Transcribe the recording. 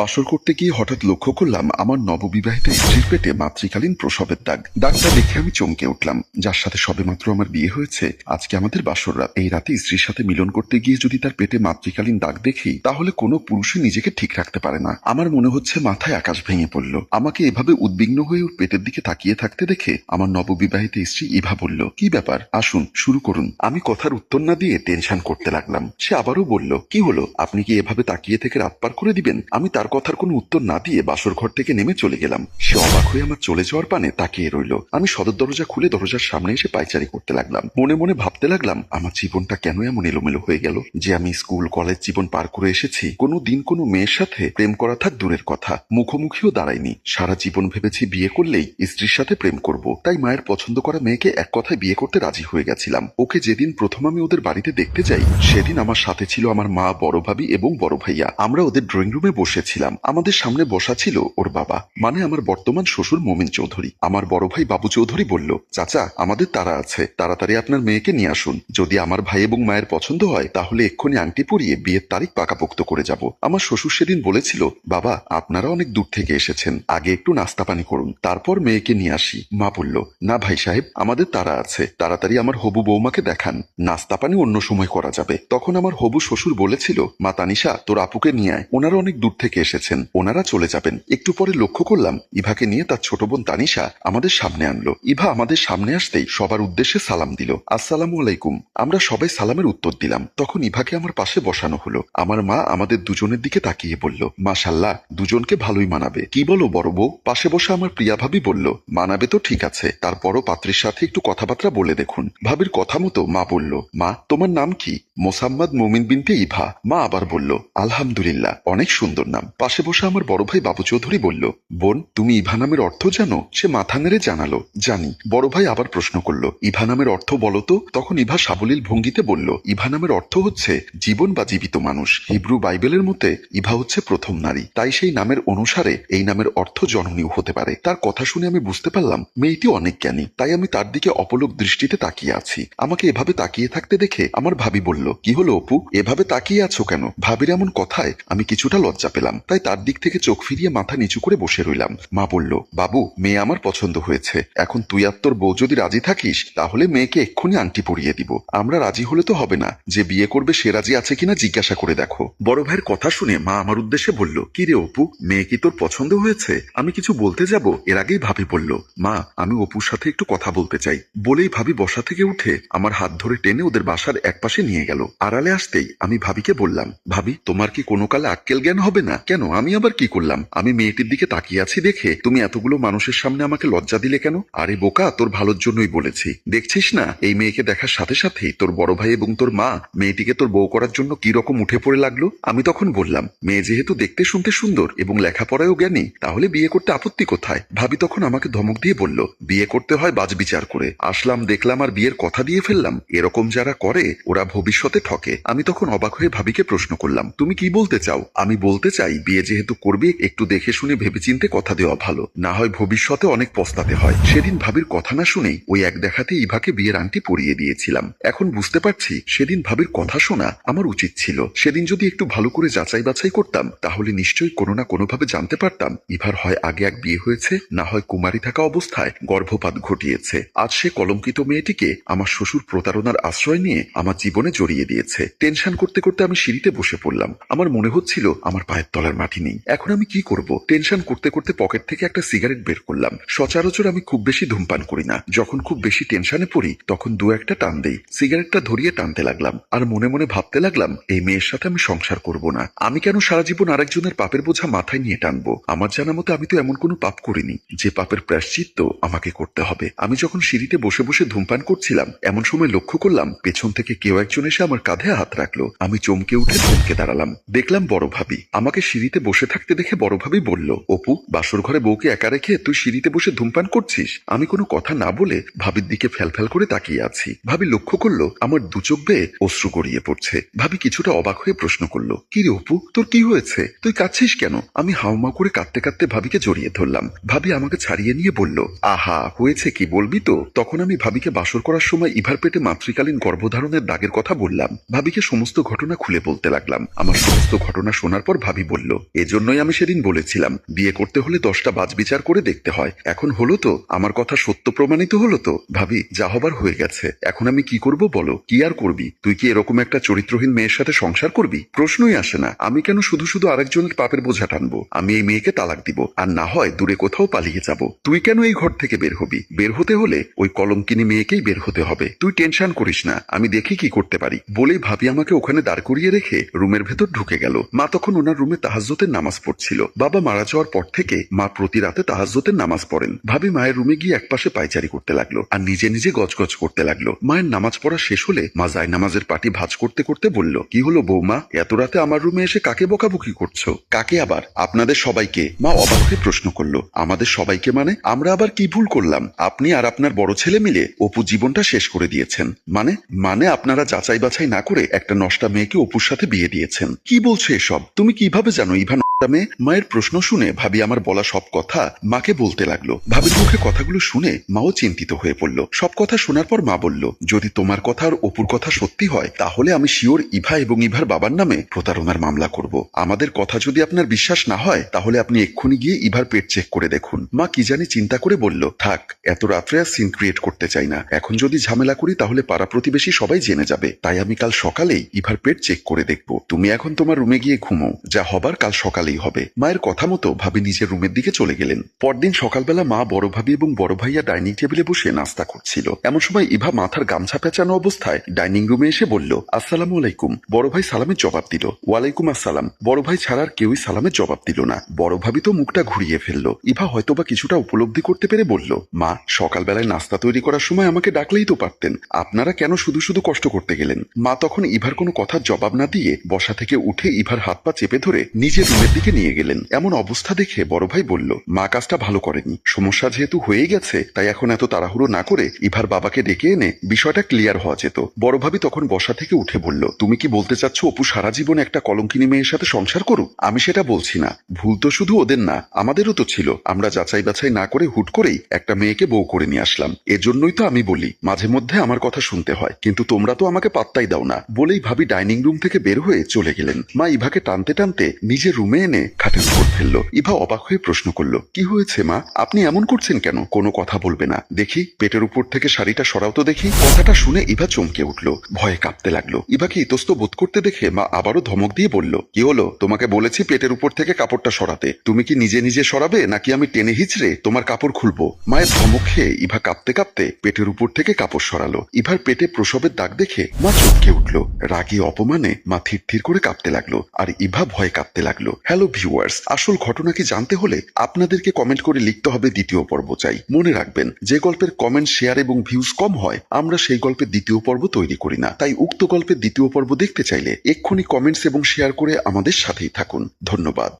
বাসর করতে গিয়ে হঠাৎ লক্ষ্য করলাম আমার নববিবাহিত স্ত্রীর পেটে মাতৃকালীন প্রসবের দাগ। দাগটা দেখে আমি চমকে উঠলাম। যার সাথে সবেমাত্র আমার বিয়ে হয়েছে, আজকে আমাদের বাসর রাত। এই রাতে স্ত্রীর সাথে মিলন করতে গিয়ে যদি তার পেটে মাতৃকালীন দাগ দেখি, তাহলে কোনো পুরুষই নিজেকে ঠিক রাখতে পারে না। আমার মনে হচ্ছে মাথায় আকাশ ভেঙে পড়ল। আমাকে এভাবে উদ্বিগ্ন হয়ে ওর পেটের দিকে তাকিয়ে থাকতে দেখে আমার নববিবাহিত স্ত্রী ইভা বলল, কি ব্যাপার? আসুন, শুরু করুন। আমি কথার উত্তর না দিয়ে টেনশন করতে লাগলাম। সে আবারও বলল, কি হলো? আপনি কি এভাবে তাকিয়ে থেকে রাত পার করে দিবেন? আমি তার কথার কোনো উত্তর না দিয়ে বাসর ঘর থেকে নেমে চলে গেলাম। সে অবাক হয়ে আমার চলে যাওয়ার পানে তাকিয়ে রইল। আমি সদর দরজা খুলে দরজার সামনে এসে পাইচারি করতে লাগলাম। মনে মনে ভাবতে লাগলাম, আমার জীবনটা কেন এমন এলোমেলো হয়ে গেল যে আমি স্কুল, কলেজ জীবন পার করে এসেছি। কোনো দিন কোনো মেয়ের সাথে প্রেম করা থাক দূরের কথা। মুখোমুখিও দাঁড়ায়নি। সারা জীবন ভেবেছি বিয়ে করলেই স্ত্রীর সাথে প্রেম করব। তাই মায়ের পছন্দ করা মেয়েকে এক কথায় বিয়ে করতে রাজি হয়ে গেছিলাম। ওকে যেদিন প্রথম আমি ওদের বাড়িতে দেখতে যাই, সেদিন আমার সাথে ছিল আমার মা, বড় ভাবি এবং বড় ভাইয়া। আমরা ওদের ড্রয়িং রুমে বসেছিলাম আমাদের সামনে বসা ছিল ওর বাবা মানে আমার বর্তমান শ্বশুর মোমিন চৌধুরী। আমার বড় ভাই বাবু চৌধুরী বলল, চাচা, আমাদের তারা আছে, তাড়াতাড়ি আপনার মেয়েকে নিয়ে আসুন। যদি আমার ভাই এবং মায়ের পছন্দ হয়, তাহলে এক্ষুনি আংটি পরিয়ে বিয়ের তারিখ পাকাপোক্ত করে যাব। আমার শ্বশুর সেদিন বলেছিল, বাবা, আপনারা অনেক দূর থেকে এসেছেন, আগে একটু নাস্তা পানি করুন, তারপর মেয়েকে নিয়ে আসি। মা বলল, না ভাই সাহেব, আমাদের তারা আছে, তাড়াতাড়ি আমার হবু বৌমাকে দেখান, নাস্তা পানি অন্য সময় করা যাবে। তখন আমার হবু শ্বশুর বলেছিল, মা তানিশা, তোর আপুকে নিয়ে আয়, ওনারা অনেক দূর থেকে এসেছেন। ওনারা চলে যাবেন। একটু পরে লক্ষ্য করলাম, ইভাকে নিয়ে তার ছোট বোন তানিশা আমাদের সামনে আনলো। ইভা আমাদের সামনে আসতেই সবার উদ্দেশ্যে সালাম দিল। আসসালামু আলাইকুম। আমরা সবাই সালামের উত্তর দিলাম। তখন ইভাকে আমার পাশে বসানো হলো। আমার মা আমাদের দুজনের দিকে তাকিয়ে বলল মাশাল্লাহ দুজনকে ভালোই মানাবে। কি বলো বড় বউ? পাশে বসে আমার প্রিয়া ভাবি বলল, মানাবে তো ঠিক আছে, তারপরও পাত্রীর সাথে একটু কথাবার্তা বলে দেখুন। ভাবির কথা মতো মা বলল, মা, তোমার নাম কি? মোসাম্মদ মুমিন বিনতে ইভা। মা আবার বলল, আলহামদুলিল্লাহ, অনেক সুন্দর নাম। পাশে বসে আমার বড় ভাই বাবু চৌধুরী বলল, বোন, তুমি ইভা নামের অর্থ জানো? সে মাথা নেড়ে জানালো, জানি। বড় ভাই আবার প্রশ্ন করল, ইভা নামের অর্থ বলো তো? তখন ইভা সাবলীল ভঙ্গিতে বলল, ইভা নামের অর্থ হচ্ছে জীবন বা জীবিত মানুষ। হিব্রু বাইবেলের মতে, ইভা হচ্ছে প্রথম নারী। তাই সেই নামের অনুসারে এই নামের অর্থ জননীয় হতে পারে। তার কথা শুনে আমি বুঝতে পারলাম, মেয়েটি অনেক জ্ঞানী। তাই আমি তার দিকে অপলোক দৃষ্টিতে তাকিয়ে আছি। আমাকে এভাবে তাকিয়ে থাকতে দেখে আমার ভাবি বলল কি হলো অপু? এভাবে তাকিয়ে আছো কেন? ভাবির এমন কথায় আমি কিছুটা লজ্জা পেলাম। তাই তার দিক থেকে চোখ ফিরিয়ে মাথা নিচু করে বসে রইলাম। মা বলল, বাবু, মেয়ে আমার পছন্দ হয়েছে। এখন তুই আর তোর বউ যদি রাজি থাকিস, তাহলে মেয়েকে এক্ষুনি আংটি পরিয়ে দিব। আমরা রাজি হলে তো হবে না। যে বিয়ে করবে সে রাজি আছে কিনা জিজ্ঞাসা করে দেখো। বড় ভাইয়ের কথা শুনে মা আমার উদ্দেশ্যে বলল, কি রে অপু, মেয়ে কি তোর পছন্দ হয়েছে? আমি কিছু বলতে যাব? এর আগেই ভাবি বলল, মা, আমি অপুর সাথে একটু কথা বলতে চাই। বলেই ভাবি বসা থেকে উঠে আমার হাত ধরে টেনে ওদের বাসার এক পাশে নিয়ে গেল। আড়ালে আসতেই আমি ভাবিকে বললাম, ভাবি, তোমার কি কোনো কালে আক্কেল জ্ঞান হবে না? কেন? আমি আবার কি করলাম? আমি মেয়েটির দিকে তাকিয়ে আছি দেখে তুমি এতগুলো মানুষের সামনে আমাকে লজ্জা দিলে কেন? আরে বোকা, তোর ভালোর জন্যই বলেছি। দেখছিস না? এই মেয়েকে দেখার সাথে সাথেই তোর বড় ভাই এবং তোর মা মেয়েটিকে তোর বউ করার জন্য কি রকম উঠে পড়ে লাগল? আমি তখন বললাম, মেয়ে যেহেতু দেখতে শুনতে সুন্দর এবং লেখাপড়ায়ও জ্ঞানী, তাহলে বিয়ে করতে আপত্তি কোথায়? ভাবি তখন আমাকে ধমক দিয়ে বলল, বিয়ে করতে হয় বাজ বিচার করে। আসলাম, দেখলাম আর বিয়ের কথা দিয়ে ফেললাম। এরকম যারা করে, ওরা ভবিষ্যতে ঠকে। আমি তখন অবাক হয়ে ভাবিকে প্রশ্ন করলাম, তুমি কি বলতে চাও? আমি বলতে চাই, বিয়ে যেহেতু করবে, একটু দেখে শুনে ভেবেচিন্তে কথা দেওয়া ভালো। না হয় ভবিষ্যতে অনেক পস্তাতে হয়। সেদিন ভাবির কথা না শুনেই ওই এক দেখাতে ইভাকে বিয়ের আংটি পরিয়ে দিয়েছিলাম। এখন বুঝতে পারছি, সেদিন ভাবির কথা শোনা আমার উচিত ছিল। সেদিন যদি একটু ভালো করে যাচাই বাছাই করতাম, তাহলে নিশ্চয়ই কোনো না কোনোভাবে জানতে পারতাম, ইভার হয় আগে এক বিয়ে হয়েছে, না হয় কুমারী থাকা অবস্থায় গর্ভপাত ঘটিয়েছে। আজ সে কলঙ্কিত মেয়েটিকে আমার শ্বশুর প্রতারণার আশ্রয় নিয়ে আমার জীবনে জড়িয়ে দিয়েছে। টেনশন করতে করতে আমি সিঁড়িতে বসে পড়লাম। আমার মনে হচ্ছিল, আমার পায়ের তলার মাটি নেই। এখন আমি কি করব? টেনশন করতে করতে পকেট থেকে একটা সিগারেট বের করলাম। সচরাচর আমি খুব বেশি ধূমপান করি না। যখন খুব বেশি টেনশনে পড়ি, তখন দু একটা টান দেই। সিগারেটটা ধরিয়ে টানতে লাগলাম। আর মনে মনে ভাবতে লাগলাম, এই মেয়ের সাথে আমি সংসার করব না। আমি কেন সারা জীবন আরেকজনের পাপের বোঝা মাথায় নিয়ে টানবো? আমার জানা মতো আমি তো এমন কোনো পাপ করিনি। যে পাপের প্রায়শ্চিত্ত আমাকে করতে হবে। আমি যখন সিঁড়িতে বসে বসে ধূমপান করছিলাম, এমন সময় লক্ষ্য করলাম, পেছন থেকে কেউ একজন এসে আমার কাঁধে হাত রাখল। আমি চমকে উঠে থমকে দাঁড়ালাম। দেখলাম বড় ভাবি। আমাকে সিঁড়িতে বসে থাকতে দেখে বড় ভাবি বলল, অপু, বাসর ঘরে বউকে একা রেখে তুই সিঁড়িতে বসে ধূমপান করছিস? আমি কোনো কথা না বলে ভাবির দিকে ফ্যালফ্যাল করে তাকিয়ে আছি ভাবি লক্ষ্য করল, আমার দু চোখ বেয়ে অশ্রু গড়িয়ে পড়ছে। ভাবি কিছুটা অবাক হয়ে প্রশ্ন করল, কি রে অপু, তোর কি হয়েছে? তুই কাঁদছিস কেন? আমি হাউমা করে কাঁদতে কাঁদতে ভাবিকে জড়িয়ে ধরলাম। ভাবি আমাকে ছাড়িয়ে নিয়ে বলল, আহা, হয়েছে কি বলবি তো? তখন আমি ভাবিকে বাসর করার সময় ইভার পেটে মাতৃকালীন গর্ভধারণের দাগের কথা বললাম। করলাম। ভাবিকে সমস্ত ঘটনা খুলে বলতে লাগলাম। আমার সমস্ত ঘটনা শোনার পর ভাবি বলল, এজন্যই আমি সেদিন বলেছিলাম, বিয়ে করতে হলে দশটা বাজ বিচার করে দেখতে হয়। এখন হলো তো, আমার কথা সত্য প্রমাণিত হলো তো। ভাবি, যা হবার হয়ে গেছে। এখন আমি কি করব বলো? কি আর করবি? তুই কি এরকম একটা চরিত্রহীন মেয়ের সাথে সংসার করবি? প্রশ্নই আসে না। আমি কেন শুধু শুধু আরেকজনের পাপের বোঝা টানবো? আমি এই মেয়েকে তালাক দিব, আর না হয় দূরে কোথাও পালিয়ে যাব। তুই কেন এই ঘর থেকে বের হবি? বের হতে হলে ওই কলঙ্কিনী মেয়েকেই বের হতে হবে। তুই টেনশন করিস না। আমি দেখি কি করতে পারি। বলেই ভাবি আমাকে ওখানে দাঁড় করিয়ে রেখে রুমের ভেতর ঢুকে গেল। মা তখন ওনার রুমে তাহাজ্জতের নামাজ পড়ছিল। বাবা মারা যাওয়ার পর থেকে মা প্রতি রাতে তাহাজ্জতের নামাজ পড়েন। ভাবি মায়ের রুমে গিয়ে একপাশে পায়চারি করতে লাগল আর নিজে নিজে গজগজ করতে লাগল। মায়ের নামাজ পড়া শেষ হলে মা যায় নামাজের পাটি ভাজ করতে করতে বলল, কি হলো বৌমা? এত রাতে আমার রুমে এসে কাকে বকাবকি করছ? কাকে আবার? আপনাদের সবাইকে? মা অবাক প্রশ্ন করল, আমাদের সবাইকে মানে? আমরা আবার কি ভুল করলাম? আপনি আর আপনার বড় ছেলে মিলে অপু জীবনটা শেষ করে দিয়েছেন। মানে? মানে আপনারা যাচাই বাছাই না করে একটা নষ্টা মেয়েকে অপুর সাথে বিয়ে দিয়েছেন। কি বলছে এসব? তুমি কীভাবে জানো ইভা নষ্টা মায়ের প্রশ্ন শুনে ভাবি আমার বলা সব কথা মাকে বলতে লাগল। ভাবির মুখে কথাগুলো শুনে মাও চিন্তিত হয়ে পড়ল। সব কথা শোনার পর মা বলল, যদি তোমার কথা আর অপুর কথা সত্যি হয়, তাহলে আমি শিওর ইভা এবং ইভার বাবার নামে প্রতারণার মামলা করব। আমাদের কথা যদি আপনার বিশ্বাস না হয়, তাহলে আপনি এক্ষুনি গিয়ে ইভার পেট চেক করে দেখুন। মা কি জানি চিন্তা করে বলল, থাক, এত রাত্রে আর সিন ক্রিয়েট করতে চাই না। এখন যদি ঝামেলা করি, তাহলে পাড়া প্রতিবেশী সবাই জেনে যাবে। তাই আমি কাল সকালেই ইভার পেট চেক করে দেখব। তুমি এখন তোমার রুমে গিয়ে ঘুমো। যা হবার কাল সকালেই হবে। মায়ের কথা মতো ভাবি নিজের রুমের দিকে চলে গেলেন। পরদিন সকালবেলা মা বড় ভাবি এবং বড় ভাইয়া ডাইনিং টেবিলে বসে নাস্তা করছিল। এমন সময় ইভা মাথার গামছা পেঁচানো অবস্থায় ডাইনিং রুমে এসে বলল, আসসালামু আলাইকুম। বড় ভাই সালামের জবাব দিল, ওয়ালাইকুম আসসালাম। বড় ভাই ছাড়া আর কেউই সালামের জবাব দিল না। বড় ভাবি তো মুখটা ঘুরিয়ে ফেলল। ইভা হয়তোবা কিছুটা উপলব্ধি করতে পেরে বলল, মা, সকালবেলায় নাস্তা তৈরি করার সময় আমাকে ডাকলেই তো পারতেন। আপনারা কেন শুধু শুধু কষ্ট করতে গেলেন? মা তখন ইভার কোনো কথার জবাব না দিয়ে বসা থেকে উঠে ইভার হাত পা চেপে ধরে নিজের রুমের দিকে নিয়ে গেলেন। এমন অবস্থা দেখে বড় ভাই বলল, মা কাজটা ভালো করেনি। সমস্যা যেহেতু হয়ে গেছে, তাই এখন এত তাড়াহুড়ো না করে ইভার বাবাকে ডেকে এনে বিষয়টা ক্লিয়ার হওয়া যেত। বড় ভাবি তখন বসা থেকে উঠে বলল, তুমি কি বলতে চাচ্ছ অপু সারা জীবন একটা কলঙ্কিনী মেয়ের সাথে সংসার করুক? আমি সেটা বলছি না। ভুল তো শুধু ওদের না, আমাদেরও তো ছিল। আমরা যাচাই বাছাই না করে হুট করেই একটা মেয়েকে বউ করে নিয়ে আসলাম। এজন্যই তো আমি বলি, মাঝে মধ্যে আমার কথা শুনতে হয়। কিন্তু তোমরা তো আমাকে পাত্তাই দাও না। বলেই ভাবি ডাইনিং রুম থেকে বের হয়ে চলে গেলেন। মা ইভাকে টানতে টানতে নিজের রুমে এনে খাটের উপর ফেলল। ইভা অবাক হয়ে প্রশ্ন করল, কি হয়েছে, মা? আপনি এমন করছেন কেন? কোনো কথা বলবে না। দেখি, পেটের উপর থেকে শাড়িটা সরাও তো দেখি। কথাটা শুনে ইভা চমকে উঠল, ভয়ে কাঁপতে লাগল। ইভাকে ইতস্ত বোধ করতে দেখে মা আবারও ধমক দিয়ে বলল, কি হলো? তোমাকে বলেছি পেটের উপর থেকে কাপড়টা সরাতে। তুমি কি নিজে নিজে সরাবে, নাকি আমি টেনে হিচড়ে তোমার কাপড় খুলবো? মায়ের ধমক খেয়ে ইভা কাঁপতে কাঁপতে পেটের উপর থেকে কাপড় সরালো। ইভার পেটে প্রসবের দাগ দেখে মা চমকে উঠল। রাগে অপমানে মা থির থির করে কাঁপতে লাগল, আর ইভা ভয়ে কাঁপতে লাগল। হ্যালো ভিউয়ার্স আসল ঘটনাকে জানতে হলে আপনাদেরকে কমেন্ট করে লিখতে হবে দ্বিতীয় পর্ব চাই। মনে রাখবেন, যে গল্পের কমেন্ট শেয়ার এবং ভিউজ কম হয়, আমরা সেই গল্পের দ্বিতীয় পর্ব তৈরি করি না। তাই উক্ত গল্পের দ্বিতীয় পর্ব দেখতে চাইলে এক্ষুনি কমেন্টস এবং শেয়ার করে আমাদের সাথেই থাকুন। ধন্যবাদ।